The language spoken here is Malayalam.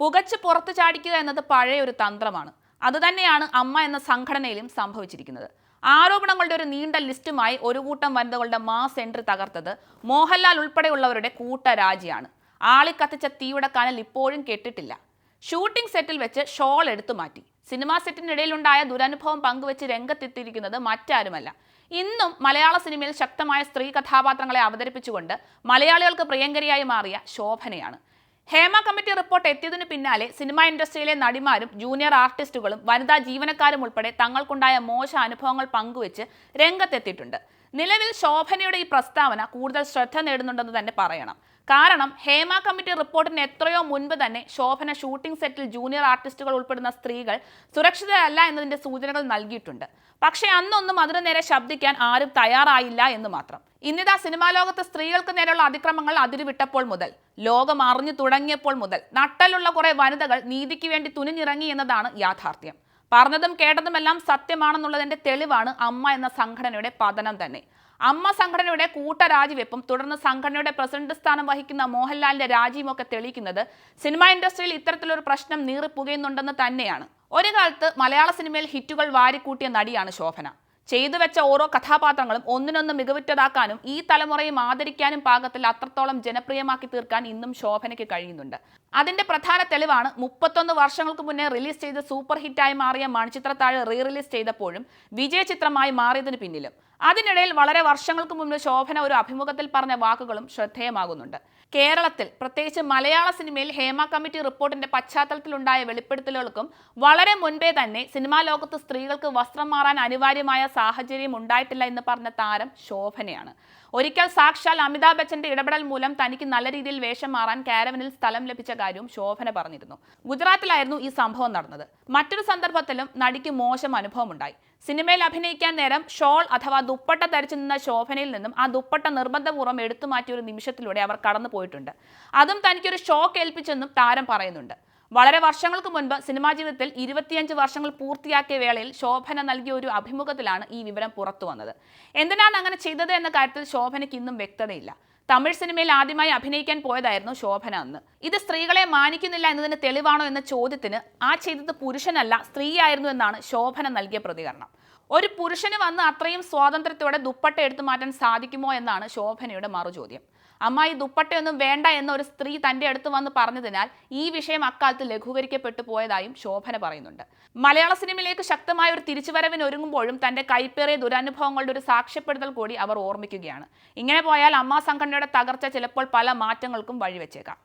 പുകച്ച് പുറത്തു ചാടിക്കുക എന്നത് പഴയ ഒരു തന്ത്രമാണ്. അതുതന്നെയാണ് അമ്മ എന്ന സംഘടനയിലും സംഭവിച്ചിരിക്കുന്നത്. ആരോപണങ്ങളുടെ ഒരു നീണ്ട ലിസ്റ്റുമായി ഒരു കൂട്ടം വനിതകളുടെ മാസ് എൻട്രി തകർത്തത് മോഹൻലാൽ ഉൾപ്പെടെയുള്ളവരുടെ കൂട്ടരാജിയാണ്. ആളിക്കത്തിച്ച തീയുടെ കനൽ ഇപ്പോഴും കെട്ടിട്ടില്ല. ഷൂട്ടിംഗ് സെറ്റിൽ വെച്ച് ഷോൾ എടുത്തു മാറ്റി. സിനിമാ സെറ്റിനിടയിലുണ്ടായ ദുരനുഭവം പങ്കുവെച്ച് രംഗത്തെത്തിയിരിക്കുന്നത് മറ്റാരുമല്ല. ഇന്നും മലയാള സിനിമയിൽ ശക്തമായ സ്ത്രീ കഥാപാത്രങ്ങളെ അവതരിപ്പിച്ചുകൊണ്ട് മലയാളികൾക്ക് പ്രിയങ്കരിയായി മാറിയ ശോഭനയാണ്. ഹേമ കമ്മിറ്റി റിപ്പോർട്ട് എത്തിയതിനു പിന്നാലെ സിനിമാ ഇൻഡസ്ട്രിയിലെ നടിമാരും ജൂനിയർ ആർട്ടിസ്റ്റുകളും വനിതാ ജീവനക്കാരും ഉൾപ്പെടെ തങ്ങൾക്കുണ്ടായ മോശ അനുഭവങ്ങൾ പങ്കുവച്ച് രംഗത്തെത്തിയിട്ടുണ്ട്. നിലവിൽ ശോഭനയുടെ ഈ പ്രസ്താവന കൂടുതൽ ശ്രദ്ധ നേടുന്നുണ്ടെന്ന് തന്നെ പറയണം. കാരണം ഹേമ കമ്മിറ്റി റിപ്പോർട്ടിന് എത്രയോ മുൻപ് തന്നെ ശോഭന ഷൂട്ടിംഗ് സെറ്റിൽ ജൂനിയർ ആർട്ടിസ്റ്റുകൾ ഉൾപ്പെടുന്ന സ്ത്രീകൾ സുരക്ഷിതരല്ല എന്നതിന്റെ സൂചനകൾ നൽകിയിട്ടുണ്ട്. പക്ഷേ അന്നൊന്നും അതിനു നേരെ ശബ്ദിക്കാൻ ആരും തയ്യാറായില്ല എന്ന് മാത്രം. ഇന്നിതാ സിനിമാ ലോകത്ത് സ്ത്രീകൾക്ക് നേരെയുള്ള അതിക്രമങ്ങൾ അതിരുവിട്ടപ്പോൾ മുതൽ ലോകം അറിഞ്ഞു തുടങ്ങിയപ്പോൾ മുതൽ നട്ടലുള്ള കുറെ വനിതകൾ നീതിക്ക് വേണ്ടി തുനിഞ്ഞിറങ്ങി എന്നതാണ് യാഥാർത്ഥ്യം. പറഞ്ഞതും കേട്ടതുമെല്ലാം സത്യമാണെന്നുള്ളതിന്റെ തെളിവാണ് അമ്മ എന്ന സംഘടനയുടെ പതനം തന്നെ. അമ്മ സംഘടനയുടെ കൂട്ടരാജിവെപ്പും തുടർന്ന് സംഘടനയുടെ പ്രസിഡന്റ് സ്ഥാനം വഹിക്കുന്ന മോഹൻലാലിന്റെ രാജിയുമൊക്കെ തെളിയിക്കുന്നത് സിനിമാ ഇൻഡസ്ട്രിയിൽ ഇത്തരത്തിലൊരു പ്രശ്നം നീറിപ്പുകയുന്നുണ്ടെന്ന് തന്നെയാണ്. ഒരു കാലത്ത് മലയാള സിനിമയിൽ ഹിറ്റുകൾ വാരിക്കൂട്ടിയ നടിയാണ് ശോഭന. ചെയ്തു വെച്ച ഓരോ കഥാപാത്രങ്ങളും ഒന്നിനൊന്ന് മികവുറ്റതാക്കാനും ഈ തലമുറയെ ആദരിക്കാനും പാകത്തിൽ അത്രത്തോളം ജനപ്രിയമാക്കി തീർക്കാൻ ഇന്നും ശോഭനയ്ക്ക് കഴിയുന്നുണ്ട്. അതിന്റെ പ്രധാന തെളിവാണ് മുപ്പത്തൊന്ന് വർഷങ്ങൾക്ക് മുന്നേ റിലീസ് ചെയ്ത് സൂപ്പർ ഹിറ്റായി മാറിയ മൺചിത്രത്താഴ് റീ റിലീസ് ചെയ്തപ്പോഴും വിജയ ചിത്രമായി മാറിയതിന് പിന്നിലും. അതിനിടയിൽ വളരെ വർഷങ്ങൾക്ക് മുമ്പ് ശോഭന ഒരു അഭിമുഖത്തിൽ പറഞ്ഞ വാക്കുകളും ശ്രദ്ധേയമാകുന്നുണ്ട്. കേരളത്തിൽ പ്രത്യേകിച്ച് മലയാള സിനിമയിൽ ഹേമ കമ്മിറ്റി റിപ്പോർട്ടിന്റെ പശ്ചാത്തലത്തിലുണ്ടായ വെളിപ്പെടുത്തലുകൾക്കും വളരെ മുൻപേ തന്നെ സിനിമാ ലോകത്ത് സ്ത്രീകൾക്ക് വസ്ത്രം മാറാൻ അനിവാര്യമായ സാഹചര്യം ഉണ്ടായിട്ടില്ല എന്ന് പറഞ്ഞ താരം ശോഭനയാണ്. ഒരിക്കൽ സാക്ഷാൽ അമിതാഭ് ബച്ചന്റെ ഇടപെടൽ മൂലം തനിക്ക് നല്ല രീതിയിൽ വേഷം മാറാൻ കാരവനിൽ സ്ഥലം ലഭിച്ച കാര്യവും ശോഭന പറഞ്ഞിരുന്നു. ഗുജറാത്തിലായിരുന്നു ഈ സംഭവം നടന്നത്. മറ്റൊരു സന്ദർഭത്തിലും നടിക്ക് മോശം അനുഭവം ഉണ്ടായി സിനിമയിൽ അഭിനയിക്കാൻ നേരം ഷോൾ അഥവാ ദുപ്പട്ട ധരിച്ചു നിന്ന ശോഭനയിൽ നിന്നും ആ ദുപ്പട്ട നിർബന്ധപൂർവം എടുത്തു മാറ്റിയ ഒരു നിമിഷത്തിലൂടെ അവർ കടന്നു പോയിട്ടുണ്ട്. അതും തനിക്കൊരു ഷോക്ക് ഏൽപ്പിച്ചെന്നും താരം പറയുന്നുണ്ട്. വളരെ വർഷങ്ങൾക്ക് മുൻപ് സിനിമാ ജീവിതത്തിൽ ഇരുപത്തിയഞ്ച് വർഷങ്ങൾ പൂർത്തിയാക്കിയ വേളയിൽ ശോഭന നൽകിയ ഒരു അഭിമുഖത്തിലാണ് ഈ വിവരം പുറത്തു വന്നത്. എന്തിനാണ് അങ്ങനെ ചെയ്തത് എന്ന കാര്യത്തിൽ ശോഭനയ്ക്ക് ഇന്നും വ്യക്തതയില്ല. തമിഴ് സിനിമയിൽ ആദ്യമായി അഭിനയിക്കാൻ പോയതായിരുന്നു ശോഭന അന്ന്. ഇത് സ്ത്രീകളെ മാനിക്കുന്നില്ല എന്നതിന് തെളിവാണോ എന്ന ചോദ്യത്തിന് ആ ചെയ്തത് പുരുഷനല്ല സ്ത്രീയായിരുന്നു എന്നാണ് ശോഭന നൽകിയ പ്രതികരണം. ഒരു പുരുഷന് വന്ന് അത്രയും സ്വാതന്ത്ര്യത്തോടെ ദുപ്പട്ട എടുത്തു മാറ്റാൻ സാധിക്കുമോ എന്നാണ് ശോഭനയുടെ മറുചോദ്യം. അമ്മ ഈ ദുപ്പട്ടയൊന്നും വേണ്ട എന്ന ഒരു സ്ത്രീ തന്റെ അടുത്ത് വന്ന് പറഞ്ഞതിനാൽ ഈ വിഷയം അക്കാലത്ത് ലഘൂകരിക്കപ്പെട്ടു പോയതായും ശോഭന പറയുന്നുണ്ട്. മലയാള സിനിമയിലേക്ക് ശക്തമായ ഒരു തിരിച്ചുവരവിന് ഒരുങ്ങുമ്പോഴും തന്റെ കൈപ്പേറിയ ദുരനുഭവങ്ങളുടെ ഒരു സാക്ഷ്യപ്പെടുത്തൽ കൂടി അവർ ഓർമ്മിക്കുകയാണ്. ഇങ്ങനെ പോയാൽ അമ്മ സംഘടനയുടെ തകർച്ച ചിലപ്പോൾ പല മാറ്റങ്ങൾക്കും വഴിവെച്ചേക്കാം